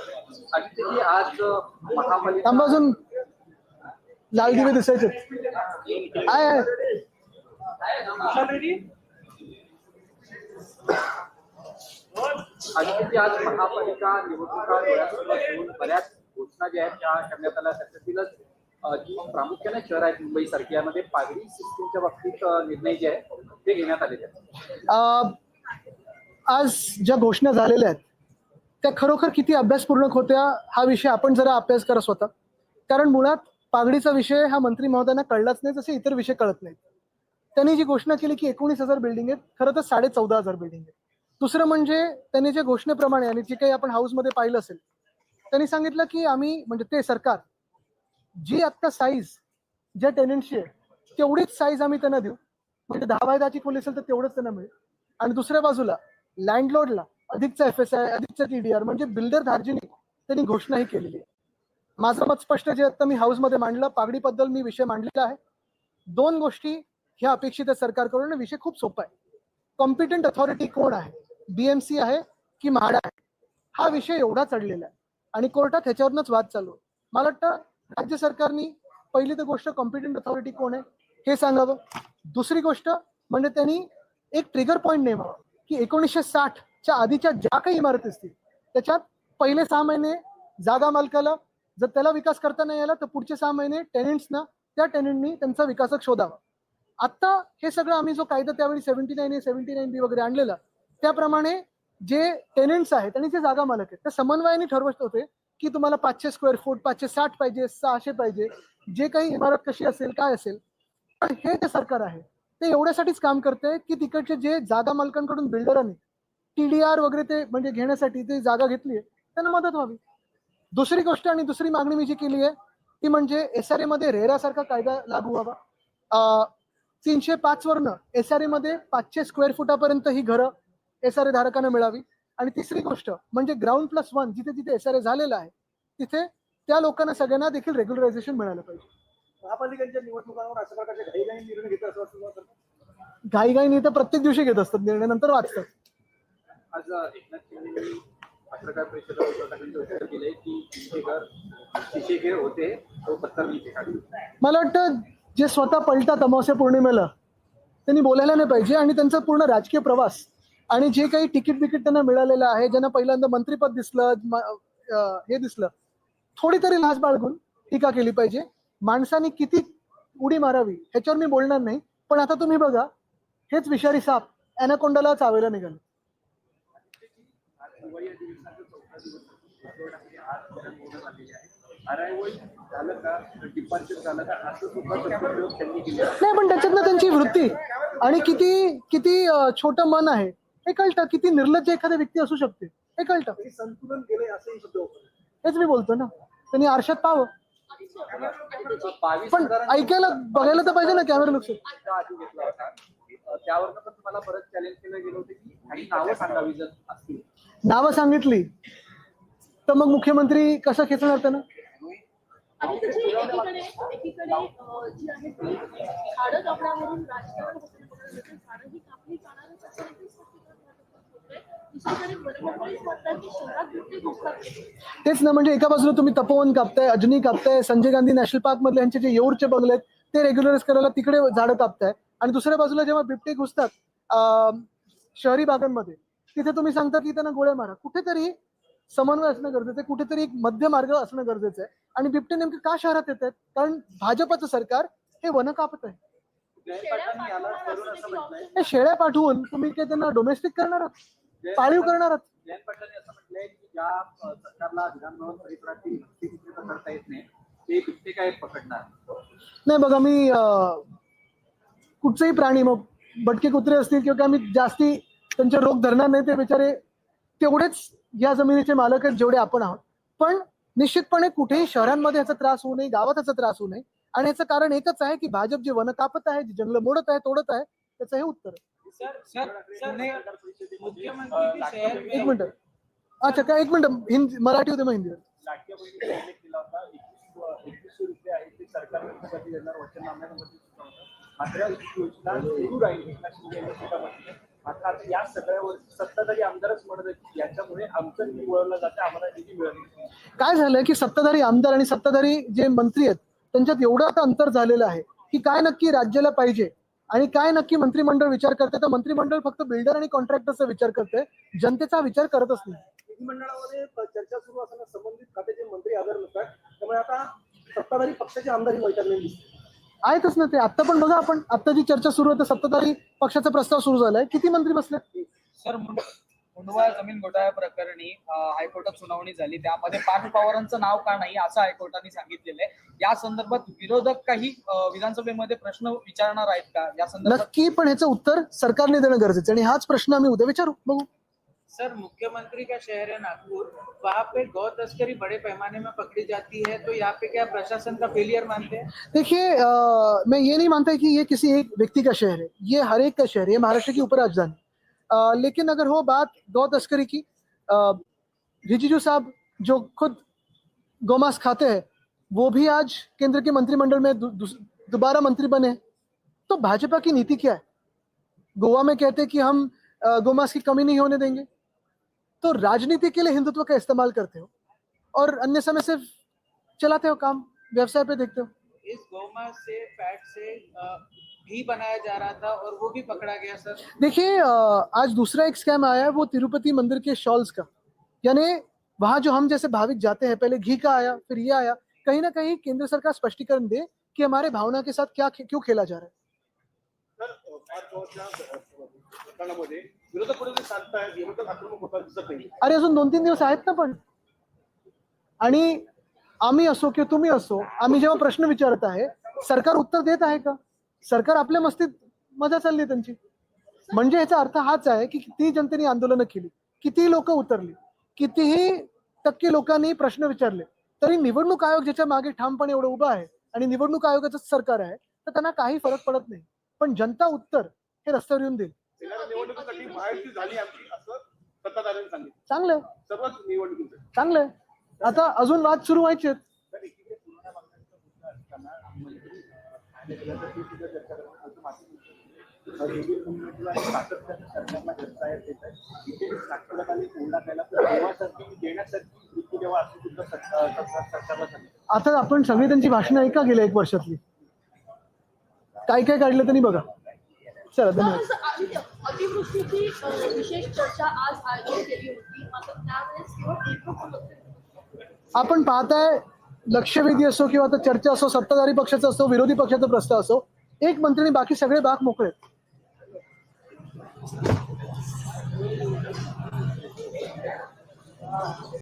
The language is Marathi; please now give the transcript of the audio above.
आज महापालिका थांबा अजून लाल दिवे आज महापालिका निवडणुका बऱ्याच घोषणा ज्या आहेत त्या करण्यात आल्या. त्याच्यातीलच जी प्रामुख्याने शहर आहेत मुंबई सारखी यामध्ये पागडी सिस्टीमच्या बाबतीत निर्णय जे आहे ते घेण्यात आलेले आहेत. आज ज्या घोषणा झालेल्या आहेत त्या खरोखर किती अभ्यासपूर्ण होत्या हा विषय आपण जरा अभ्यास करत होता कारण मुळात पागडीचा विषय हा मंत्री महोदयांना कळलाच नाही तसे इतर विषय कळत नाहीत. त्यांनी जी घोषणा केली की एकोणीस हजार बिल्डिंग आहेत खरं तर साडे चौदा हजार बिल्डिंग आहेत. दुसरं म्हणजे त्यांनी जे घोषणेप्रमाणे आणि जे काही आपण हाऊसमध्ये पाहिलं असेल त्यांनी सांगितलं की आम्ही म्हणजे ते सरकार जी आत्ता साईज ज्या टेनंटची आहे तेवढीच साईज आम्ही त्यांना देऊ. म्हणजे दहा बाय दहाची खोली असेल तर तेवढंच त्यांना मिळेल. आणि दुसऱ्या बाजूला लँडलॉर्डला अधिकचा एफ एस आय अधिकचा टीडीआर म्हणजे बिल्डर धार्जिनी त्यांनी घोषणाही केलेली आहे. माझं मत स्पष्ट जे आता मी हाऊसमध्ये मांडलं पागडीबद्दल मी विषय मांडलेला आहे. दोन गोष्टी ह्या अपेक्षित आहे सरकारकडून विषय खूप सोपा आहे. कॉम्पिटंट अथॉरिटी कोण आहे? बीएमसी आहे की म्हाडा आहे? हा विषय एवढा चढलेला आहे. आणि कोर्टात ह्याच्यावरूनच वाद चालू आहे. मला वाटतं राज्य सरकारनी पहिली तर गोष्ट कॉम्पिटंट अथॉरिटी कोण आहे हे सांगावं. दुसरी गोष्ट म्हणजे त्यांनी एक ट्रिगर पॉईंट नेमावा की एकोणीसशे साठच्या आधीच्या ज्या काही इमारती असतील त्याच्यात पहिले सहा महिने जागा मालकाला जर त्याला विकास करता नाही आला तर पुढचे सहा महिने टेनेंट्सना त्या टेनेंटनी त्यांचा विकासक शोधावा. आत्ता हे सगळं आम्ही जो कायदा त्यावेळी seventy nine A seventy nine B वगैरे आणलेला त्याप्रमाणे जे टेनेंट्स आहेत आणि जे जागा मालक आहेत त्या समन्वयाने ठरवत होते की तुम्हाला पाचशे स्क्वेअर फूट पाचशे साठ पाहिजे सहाशे पाहिजे जे काही इमारत कशी असेल काय असेल पण हे जे सरकार आहे ते एवढ्यासाठीच काम करते की तिकडचे जे जागा मालकांकडून बिल्डरांनी टीडीआर वगैरे ते म्हणजे घेण्यासाठी ते जागा घेतली आहे त्यांना मदत व्हावी. दुसरी गोष्ट आणि दुसरी मागणी मी जी केली आहे ती म्हणजे एस आरमध्ये रेरासारखा कायदा लागू व्हावा. तीनशे पाच वरनं एस आरमध्ये पाचशे स्क्वेअर फुटापर्यंत ही घरं एस आर ए धारकांना मिळावी. आणि तिसरी गोष्ट म्हणजे ग्राउंड प्लस वन जिथे जिथे एस आर ए झालेलं आहे तिथे त्या लोकांना सगळ्यांना देखील रेग्युलरायझेशन मिळालं पाहिजे. महापालिकांच्या निवडणुकांवर अशा प्रकारचे घाईघाई निर्णय घेत असं वाटतं? तुम्हाला? घाईघाईने तर प्रत्येक दिवशी घेत असतात निर्णय नंतर वाचतात. आज अ, एकनाथ शिंदेनी पत्रकार परिषदेत उद्धव ठाकरेंचं उत्तर दिलंय की तुमचे घर शिशे घर होते तो पत्तर नीचे काढले मला वाटतं जे स्वतः पलटात अमावस्या पौर्णिमेला त्यांनी बोलायला नाही पाहिजे आणि त्यांचा पूर्ण राजकीय प्रवास आणि जे काही तिकीट बिकीट त्यांना मिळालेलं आहे ज्यांना पहिल्यांदा मंत्रीपद दिसलं म- अं, हे दिसलं थोडी तरी लाज बाळगून टीका केली पाहिजे. माणसाने किती उडी मारावी ह्याच्यावर मी बोलणार नाही पण आता तुम्ही बघा हेच विषारी साप अॅनाकोंडाला चावायला निघाले. नाही पण त्याच्यातनं त्यांची वृत्ती आणि किती किती छोटं मन आहे हे कळतं. किती निर्लज्ज एखादी व्यक्ती असू शकते हे कळतं. संतुलन. हेच मी बोलतो ना. त्यांनी आरशात पाहावं. पण ऐकायला बघायला तर पाहिजे ना कॅमेरा लक्ष पण तुम्हाला परत चॅलेंज केलं गेलं होतं की काही नावं सांगावी जर असतील. नावं सांगितली. तर मग मुख्यमंत्री कसं खेचणार त्यांना? एकीकडे जी आहे ती झाडं कापण्यावरून राजकारण होतं त्याच्यानंतर झाडं ही कापली जाणारच असं देखील स्पष्टीकरण भाजपचं होतंय. दुसरीकडे वनमंत्रीच म्हणतात की शहरात बिबटे घुसतात तेच ना म्हणजे एका बाजूला तुम्ही तपोवन कापताय अजनी कापताय संजय गांधी नॅशनल पार्क मधले यांचे जे येऊरचे बंगले आहेत ते रेग्युलराइज करायला तिकडे झाडं कापताय. आणि दुसऱ्या बाजूला जेव्हा बिबटे घुसतात शहरी भागांमध्ये तिथे तुम्ही सांगता की त्यांना गोळ्या मारा. कुठेतरी समन्वय असणं गरजेचं आहे कुठेतरी एक मध्य मार्ग असणं गरजेचं आहे. आणि बिबटे नेमके का शहरात येत आहेत? कारण भाजपचं सरकार हे वन कापत आहे. शेळ्या पाठवून तुम्ही काय त्यांना डोमेस्टिक करणार आहात? पाळीव करणार आहात? जयंत पाटलांनी असं म्हटलंय की ज्या सरकारला विधानभवन परिसरातील करता येत नाही ते बिबटे काय पकडणार? नाही बघा मी अं, कुठचेही प्राणी मग बटके कुत्रे असतील किंवा आम्ही जास्ती त्यांचे रोग धरणार नाही ते बिचारे तेवढेच या जमिनीचे मालक आहेत जेवढे आपण आहोत. पण निश्चितपणे कुठेही शहरांमध्ये याचा त्रास होऊ नये गावात याचा त्रास होऊ नये. आणि याचं कारण एकच आहे की भाजप जे वन कापत आहे जे जंगल मोडत आहे तोडत आहे त्याचं हे उत्तर आहे. एक मिनिट अच्छा काय एक मिनिट. हिंदी मराठी होते मग हिंदी. ही या सगळ्यावर सत्ताधारी आमदारच म्हणत आहेत याच्यामुळे आमचं निधी वळवलं जातं आम्हाला निधी मिळत नाही. काय झालंय की सत्ताधारी आमदार आणि सत्ताधारी जे मंत्री आहेत त्यांच्यात एवढं आता अंतर झालेलं आहे की काय नक्की राज्याला पाहिजे? आणि काय नक्की मंत्रिमंडळ विचार करते तर मंत्रिमंडळ फक्त बिल्डर आणि कॉन्ट्रॅक्टरचा विचार करते जनतेचा विचार करतच नाही. विधिमंडळामध्ये चर्चा सुरू असताना संबंधित खात्याचे मंत्री हजर नसतात त्यामुळे आता सत्ताधारी पक्षाचे आमदार ही बैठक नाही दिसते. आहेतच ना ते. आता पण बघा आपण आता जी चर्चा सुरू होते सत्ताधारी पक्षाचा प्रस्ताव सुरू झालाय. किती मंत्री बसले? सर मुंडवा जमीन घोटाळ्या प्रकरणी हायकोर्टात सुनावणी झाली. त्यामध्ये पार्थ पवारांचं नाव का नाही असं हायकोर्टाने सांगितलेलं आहे. या संदर्भात विरोधक काही विधानसभेमध्ये प्रश्न विचारणार आहेत का? या संदर्भात नक्की पण ह्याचं उत्तर सरकारने देणं गरजेचं आहे. आणि हाच प्रश्न आम्ही उद्या विचारू. बघू. सर मुख्यमंत्री का शहर है नागपुर? वहाँ पे गौ तस्करी बड़े पैमाने में पकड़ी जाती है तो यहाँ पे क्या प्रशासन का फेलियर मानते हैं? देखिए मैं ये नहीं मानता कि ये किसी एक व्यक्ति का शहर है। ये हर एक का शहर है। ये महाराष्ट्र की उपराजधानी। अ, लेकिन अगर हो बात गौ तस्करी की रिजिजू साहब जो खुद गौमांस खाते हैं वो भी आज केंद्र के मंत्रिमंडल में दु- दु- दोबारा मंत्री बने तो भाजपा की नीति क्या है? गोवा में कहते कि हम गौमांस की कमी नहीं होने देंगे। तो राजनीति के लिए हिंदुत्व का इस्तेमाल करते हो और अन्य समय सिर्फ़ चलाते हो काम व्यवसाय पे देखते हो। इस गौमांस से फैट से घी बनाया जा रहा था और वो भी पकड़ा गया सर? देखिए आज दूसरा एक स्कैम आया है वो तिरुपति मंदिर के शॉल्स का। यानी वहाँ जो हम जैसे भाविक जाते हैं पहले घी का आया फिर ये आया। कहीं ना कहीं केंद्र सरकार स्पष्टीकरण दे कि हमारे भावना के साथ क्या क्यों खेला जा रहा है। दिसत नाही अरे अजून दोन तीन दिवस आहेत ना पण। आणि आम्ही असो किंवा तुम्ही असो आम्ही जेव्हा प्रश्न विचारत आहे सरकार उत्तर देत आहे का? सरकार आपल्या मस्तीत मजा चालली त्यांची. म्हणजे याचा अर्थ हाच आहे की किती जनतेने आंदोलनं केली किती लोक उतरली कितीही टक्के लोकांनी प्रश्न विचारले तरी निवडणूक आयोग ज्याच्या मागे ठामपणे एवढं उभं आहे आणि निवडणूक आयोगाचं सरकार आहे तर त्यांना काही फरक पडत नाही. पण जनता उत्तर हे रस्त्यावर येऊन देईल. चांगलं. चांगलं. आता अजून वाद सुरू व्हायचे आता आपण सगळी त्यांची भाषणं ऐका गेल्या एक वर्षातली. काय काय काढलं त्यांनी बघा. चला धन्यवाद. अतिवृष्टीची विशेष चर्चा आज आयोजित केली होती. आपण पाहताय लक्षवेधी असो किंवा आता चर्चा असो सत्ताधारी पक्षाचा असो विरोधी पक्षाचा प्रस्ताव असो एक मंत्र्यांनी बाकी सगळे बाक मोकळे आहेत.